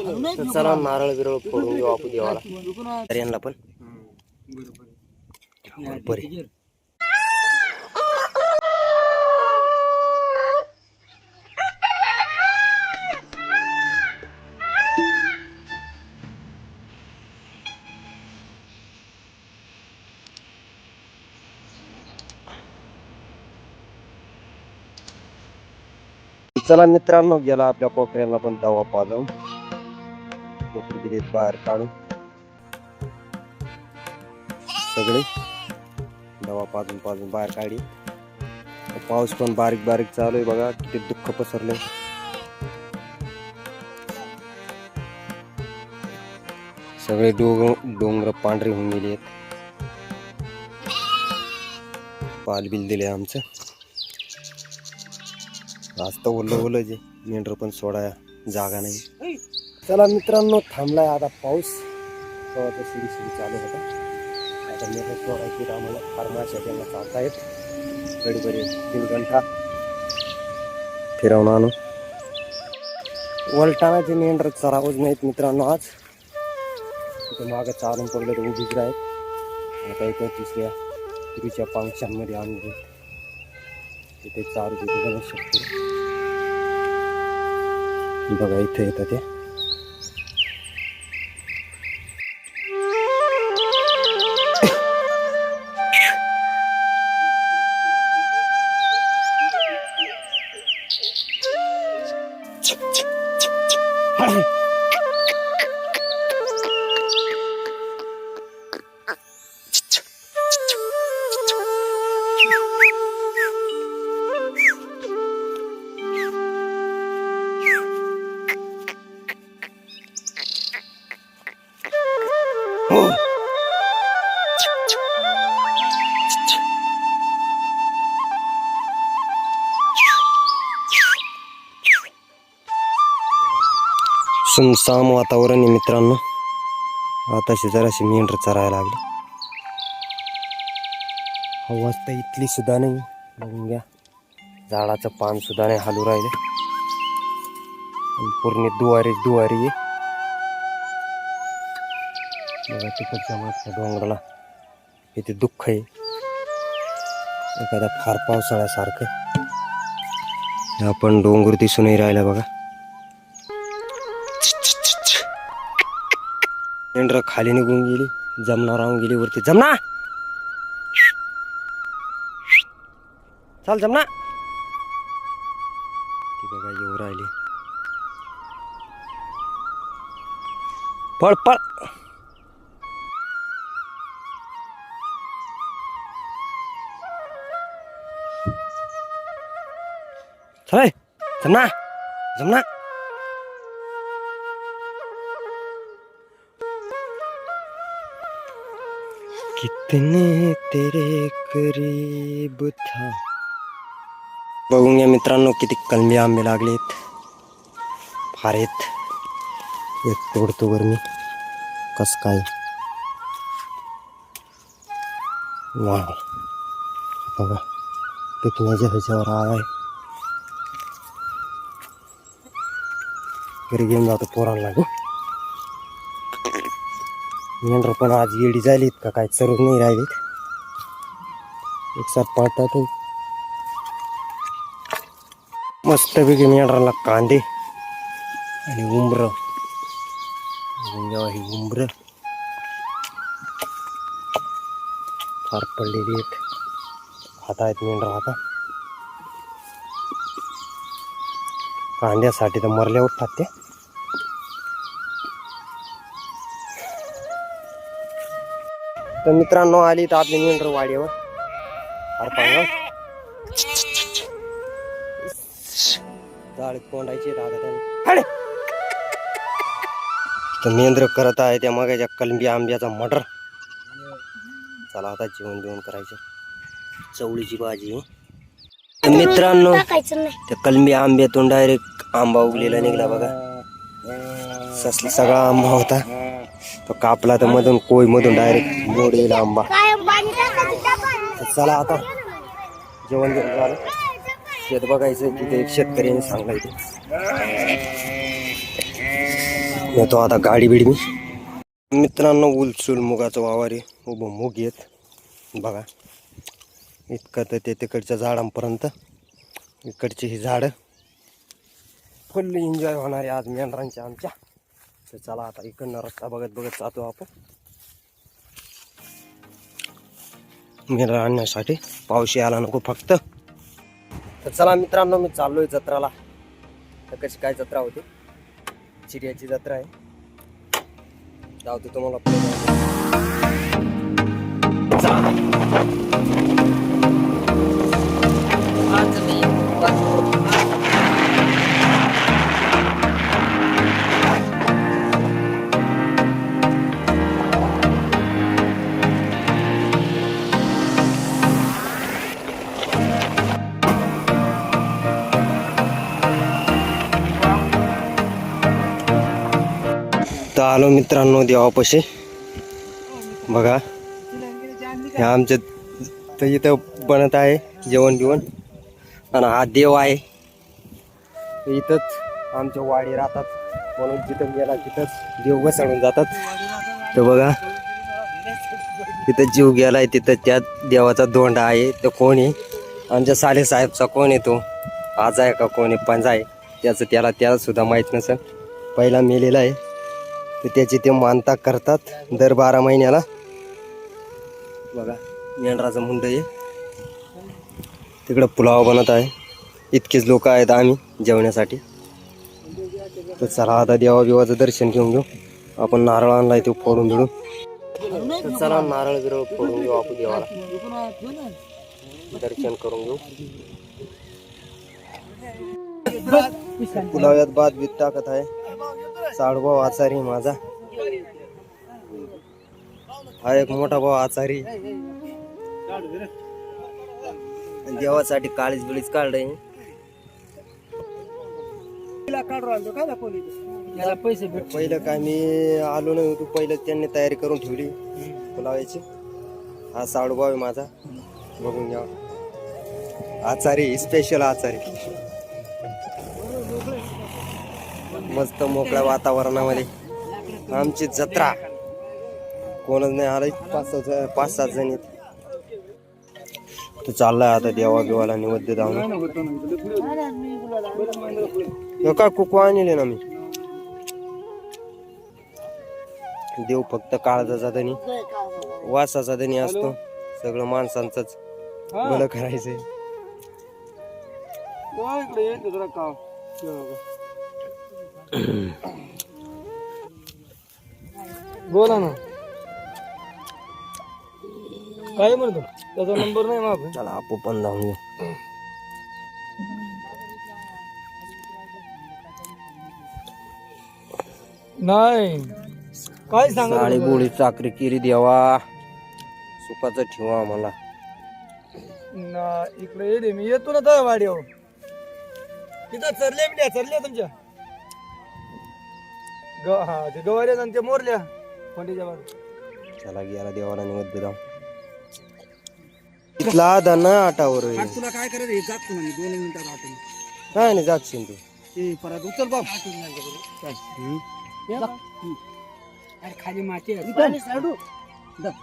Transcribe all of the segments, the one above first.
तर चला नारळ बिरळ फोडून घेऊ आपण देवाला तर यांना पण. बरे चला मित्रांनो गेला आपल्या कोकऱ्याला पण दवा पाजवून कोकरी दिलीत बाहेर काढून. सगळे दवा पाजून पाजून बाहेर काढी पाऊस पण बारीक बारीक चालू आहे बघा किती दुःख पसरले. सगळे डोंगर डोंगर पांढरे होऊन गेले आहेत. पाल बिल दिले आमचं. आज तर ओलं ओलं जे मेंढर पण सोडाया जागा नाही. चला मित्रांनो थांबलाय आता पाऊस. तेव्हाचा शिडी शिडी चालू होता. आता मेंढर सोडायची तर आम्हाला फार्माशा त्यांना चालतायत गडबडी दीड घंटा फिरवून आणू. वलटाण्याचे मेंढर चरावच नाहीत मित्रांनो आज. तिथे मागं चालून पडलं तर उभीच राहत आता इथं तिसऱ्या तुरीच्या पांगशांमध्ये आणून तिथे चार तिथे गणेश शकतो बघा इथे येतं ते. सुमसाम वातावरण आहे मित्रांनो. आताशी जराशी मेंढर चरायला लागली. हवा तर इथली सुद्धा नाही. बघून घ्या. झाडाचं पान सुद्धा नाही हालू राहिले. पूर्ण दुवारी दुवारी आहे. बघा तिकडच्या मागच्या डोंगराला किती दुःख आहे. एखादा फार पावसाळ्यासारखं. आपण डोंगर दिसूनही राहिला बघा. मेंढर खाली निघून गेली. जमना राहून गेली वरती. जमना! चाल जमना! ती बघा येऊ राहिली. पळ पळ! चला जमना! जमना! कितने तेरे करीब था। बघून घ्या मित्रांनो किती कलमी आंबे लागलेत. फार आहेत. एक तोडतो वर मी. कस काय? वा बघा पिकण्याच्या ह्याच्यावर आहे. घरी घेऊन जातो पोरांना. लागू मेंढर पण आज येडी झालीत का काय चरून नाही राहिलीत. एक साथ हो. मस्तपैकी मेंढराला कांदे आणि उंबर. जेव्हा ही उंबर. फार पडलेली आहेत. खाता आहेत मेंढर आता. कांद्यासाठी तर मरल्या उठतात ते तर मित्रांनो आली तर आपली मेंढर वाडीवर. हरपांगा जाळीत कोंडायची तर मेंद्र करत आहे त्या मगाच्या कलंबी आंब्याचा मटर. चला आता जेवण जेवण करायचं. चवळीची भाजी. तर मित्रांनो त्या कलमी आंब्यातून डायरेक्ट आंबा उगलेला निघला बघा. सगळा आंबा होता. तो कापला तर मधून कोय मधून डायरेक्ट येईल आंबा. चला आता. जेवण घेऊन झालं शेत बघायचं तिथे एक शेतकऱ्याने सांगायचं येतो आता गाडी बिडी मी मित्रांनो उलसूल मुगाचं वावर आहे. उभं मुग येत बघा. इतकं तर ते तिकडच्या झाडांपर्यंत. इकडची ही झाडं. फुल्ली एन्जॉय होणार आहे आज मेंढरांच्या आमच्या. तर चला आता इकडनं रस्ता बघत बघत जातो आपण मेंढर आणण्यासाठी पावशी आला नको फक्त तर चला मित्रांनो मी चाललोय जत्राला तर कशी काय जत्रा होती चिडियाची जत्रा आहे जाऊ तुम्हाला चला. आलो मित्रांनो देवापाशी. बघा. हे आमच्या तर इथं बनत आहे जेवण बिवण. आणि हा देव आहे. इथंच आमच्या वाडी राहतात. म्हणून जिथं गेला तिथंच देव बसवून जातात. तर बघा. तिथं जीव गेलाय तिथं त्या देवाचा दोंडा आहे. तो कोण आहे? आमच्या साले साहेबचा कोण आहे तो? आज आहे का कोण आहे? पंजा आहे. त्याचं त्याला त्याला सुद्धा माहीत नसेल. पहिला मेलेला आहे. तर त्याची ते मानता करतात दर बारा महिन्याला. बघा मेंढराचं मुंड आहे. तिकडं पुलाव बनत आहे. इतकेच लोक आहेत आम्ही जेवण्यासाठी. तर चला आता देवा बिवाचं दर्शन घेऊन घेऊ. आपण नारळ आणलाय तो फोडून बिडून तर चला नारळ बिरळ फोडून घेऊ आपण देवाला. दर्शन करून घेऊ. पुलाव्यात भात बीत टाकत आहे. साडभाऊ आचारी माझा. हा एक मोठा भाऊ आचारी. देवासाठी काळीच बिळीच काढलंय पैसे पहिलं काय मी आलो नाही होतो पहिलं त्यांनी तयारी करून ठेवली. पुलाव्याची हा साडूभाऊ आहे माझा. बघून घ्या. आचारी स्पेशल आचारी. मस्त मोकळ्या वातावरणामध्ये. आमची जत्रा. कोणच नाही आलं पाच सहा पाच सात जण आहेत. तर चाललाय आता देवा बिवाला निवद्य जाऊन. का कुकवा कुकू आणले ना मी? देव फक्त काळजाचा धनी वासाचा धनी असतो. सगळं माणसांचंच बरं करायचंय. बोला ना. काय म्हणतो? त्याचा नंबर नाही माग चला आपू पण जाऊन घेऊ. नाही. काय सांग साडी गोळी चाकरी केली देवा. सुखाचं ठेवा आम्हाला. ना इकडे ये रे मी येतो ना त्या वाड्यावर. तिथं चरल्या बिड्या चरल्या तुमच्या. ग हा ते आणि ते मोरल्या कोणत्याच्या चला गेला देवाला निवद्य जाऊ इथला धना आटावर आहे. तुला काय करायचं? हे जात दोन मिनिटात काय नाही जागशील तू ते परत उचल बाप. हम्म? खाली माती पाणी साडू.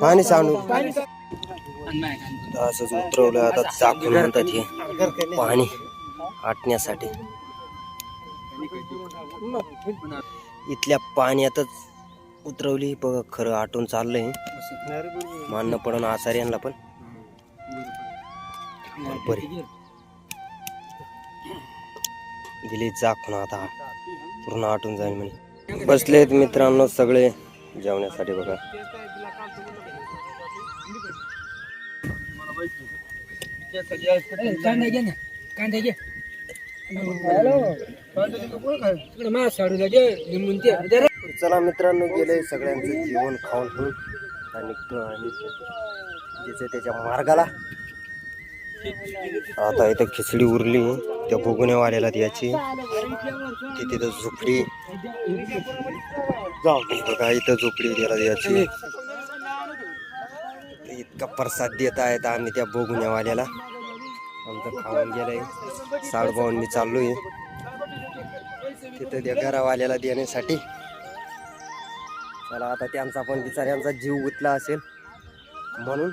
पाणी सांडू. असंच उतरवलं आता चाकून म्हणतात हे. पाणी आटण्यासाठी. इथल्या पाण्यातच उतरवली. बघ खरं आटून चाललंय. मानणं पडून आचार्यांना पण. बरे. दिली जाखून आता. पूर्ण आटून जाईल म्हणे. बसलेत मित्रांनो सगळे जेवण्यासाठी बघा. कांदा घे ना कांदा घे. चला मित्रांनो गेले सगळ्यांचं जेवण खाऊन घेऊन निघतो आणि जिथे त्याच्या मार्गाला. आता इथं खिचडी उरली. त्या भोगुनेवाल्याला द्यायची. ती तिथं झोपडी. बघा इथं झोपडी त्याला द्यायची. इतका प्रसाद देत आहेत आम्ही त्या भोगुनेवाल्याला आमचं खाऊन आहे साळभाऊन मी चाललो आहे तिथं त्या घरावाल्याला देण्यासाठी. चला आता त्यांचा पण बिचाऱ्यांचा जीव गुतला असेल. म्हणून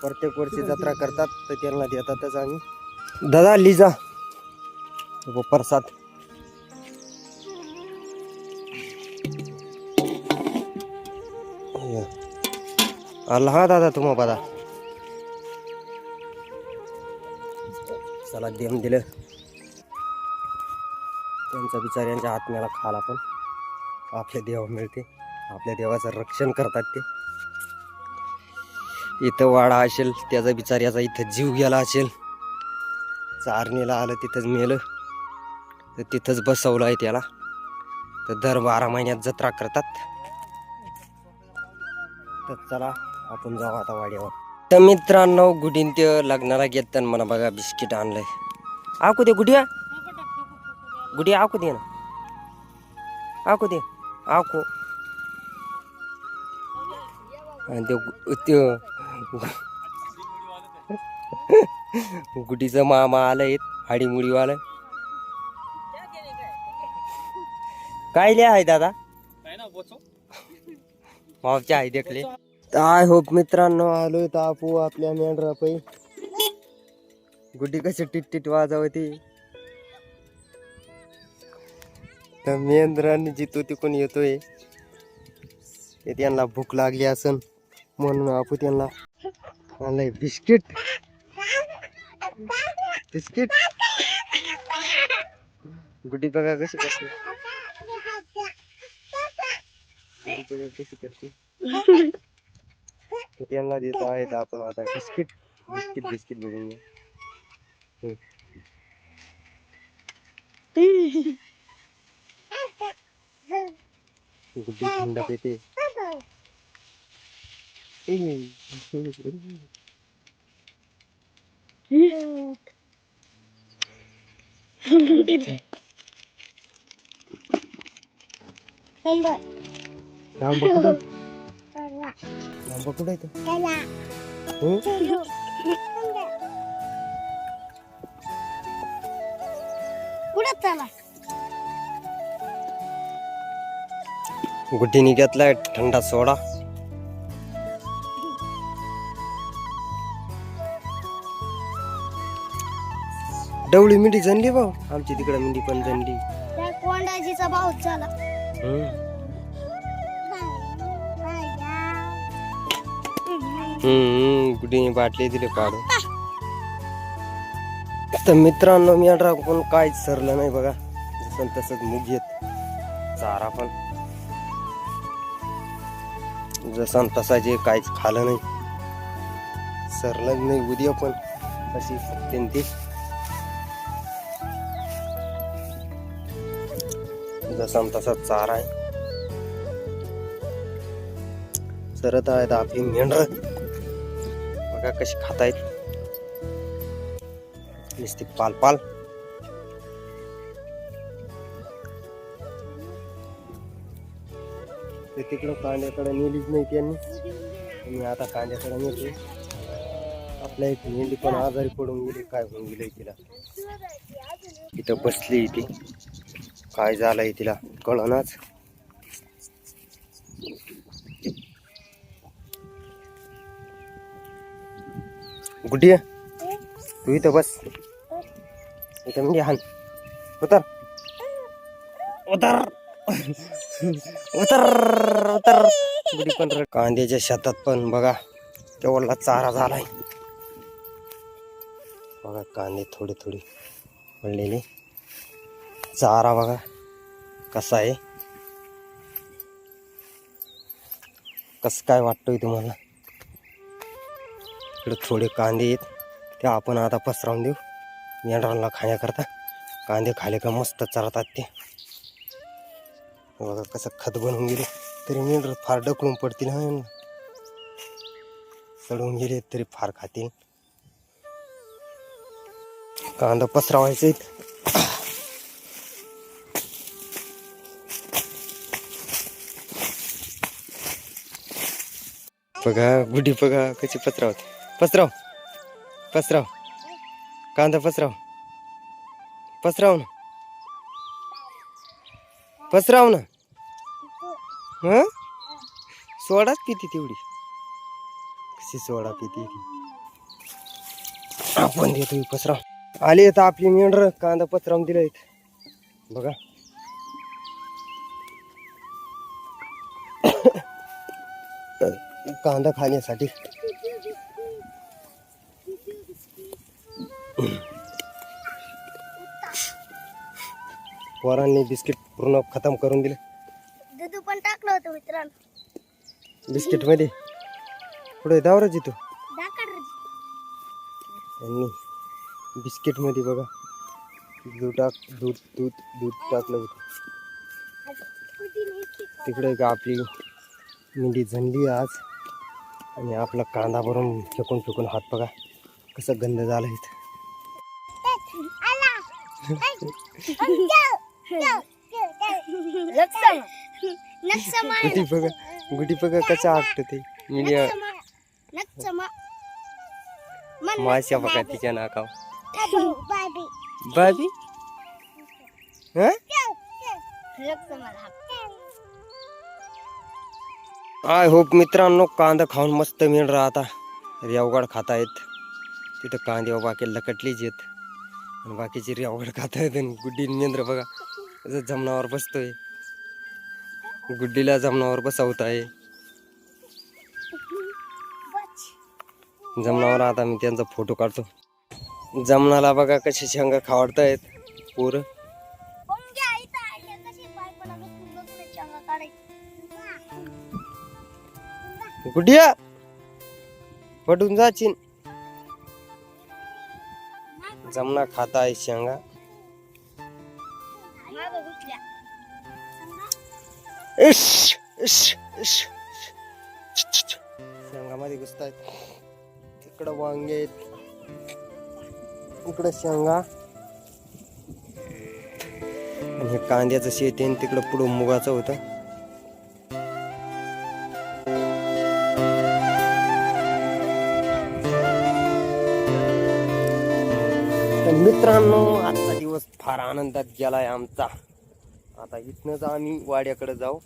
प्रत्येक वर्षी जत्रा करतात तर त्यांना देतातच आम्ही. दादा लिजा. हो, प्रसाद. आला हा दादा तुम्हा बघा माणसाला देम दिलं. त्यांचा बिचाऱ्यांच्या आत्म्याला खाला पण आपल्या देवा मिळते. आपल्या देवाचं रक्षण करतात ते. इथं वाडा असेल त्याचा बिचाऱ्याचा इथं जीव गेला असेल. चारणीला आलं तिथंच मेलं. तर तिथंच बसवलं आहे त्याला. तर दर बारा महिन्यात जत्रा करतात. तर चला आपण जाऊ आता वाड्यावर. तर मित्रांनो गुडीन ते लग्नाला घेत मला बघा बिस्किट आणलंय. आकू दे गुडिया गुडी आकू दे ना. आकू दे. आकू. आणि ते गुडीचं मामा आलंय हाडीमुडीवालं. काय लिहा आहे दादा? मावच्या आहे देखले. आय होप मित्रांनो आलोय तर आपू आपल्या मेंढरा पै गुड्डी कशी टिट टिट वाजवते. तर मेंढराने जितो तिकून येतोय ते त्यांना भूक लागली असन म्हणून आपू त्यांना आणलंय बिस्किट. बिस्किट. गुड्डी बघा कशी करते गुड्डी बघा कशी करते तर त्यांना देतो आहेत आपण आता बिस्किट बिस्किट बिस्किट बघून घ्या. हम्म. गुड्डी थंड पेते आंबा कुठं आंबा कुठं आहे तो? हम्म? पुढे चला गुड्डीने घेतलाय थंडा सोडा डवळी मिठी जनली भाऊ आमची तिकडे मिठी पण जनली त्या कोंडाजीचा भाऊ झाला हम्म. हम्म गुडीने बाटली दिले पाडून. तर मित्रांनो मी आता पण काहीच सरलं नाही बघा. पण तसंच मुग येत चारा पण. जसा तसा जे काहीच खालं नाही. सरलं नाही उद्या पण अशी त्यांची ती. जसा तसा चारा आहे. सरत आहेत आपली मेंढर. बघा कशी खातायत. नुसती पाल पाल. ते तिकडं कांद्याकडे नेलीच नाही त्यांनी. मी आता कांद्याकडे नेतो आपल्या इथे मेंढी पण आजारी पडून गेली काय होऊन गेली तिला. इथं बसली ती. काय झालंय तिला कळनाच. गुड्डी तू इथं बस इथं म्हणजे हान उतर उतर उतर उतर गुडी पण कांद्याच्या शेतात पण बघा केवढला चारा झालाय बघा कांदे थोडे थोडे पडलेले चारा बघा कसा आहे कसं काय वाटतोय तुम्हाला इकडे थोडे कांदे आहेत. ते आपण आता पसरावून देऊ. मेंढरांना खाण्याकरता. कांदे खाले का मस्त चरतात ते. बघा कसं खत बनवून गेले. तरी मेंढर फार डकळून पडतील हा. चढून गेले तरी फार खातील. कांदा पसरावायचे बघा गुढी बघा कशी पत्रावते पसराव पसराव कांदा पसराव पसराव ना. पसराव ना. हं? सोडाच पिती तेवढी. कशी सोडा पिती आपण देतो पसराव आली आता आपली मेंढर. कांदा पचरावून दिले बघा. कांदा खाण्यासाठी. पोरांनी बिस्किट पूर्ण खतम करून दिले. दूध पण टाकलं होतं मित्रांनो. बिस्किटमध्ये पुढे दावरच येतो दाखल यांनी बिस्किटमध्ये बघा. दूध टाक दूध दूध दूध टाकलं होतं. तिकडे एक आपली मेंढी झणली आज. आणि आपला कांदा भरून फेकून फेकून हात बघा. कसं गंध झालं इथं. गुटी बघा गुटी बघा कसं आटत ते. मेंढी माश्या बघा तिच्या नाकाव बाबी. हं? आय होप मित्रांनो कांदा खाऊन मस्त मिळ आता रेवगाड खातायत. तिथं कांदे बाकी लकटलीच आहेत. आणि बाकीचे रेवगाड खातायत आणि गुड्डी मेंद्र बघा. जमनावर बसतोय. गुड्डीला जमनावर बसवत आहे जमनावर आता मी त्यांचा फोटो काढतो. जमनाला बघा कसे शेंगा खावडतायत. पोरं. गुड्डिया पटून जाचीन जमना खाता आहे शेंगा. इश इश इश शेंगामध्ये घुसतायत. तिकडं वांगे आहेत. इकडं शेंगा. आणि हे कांद्याचं शेत आहे आणि तिकडं पुढं मुगाचं होतं. मित्रांनो आजचा दिवस फार आनंदात गेलाय आमचा. आता इथनच आम्ही वाड्याकडे जाऊ.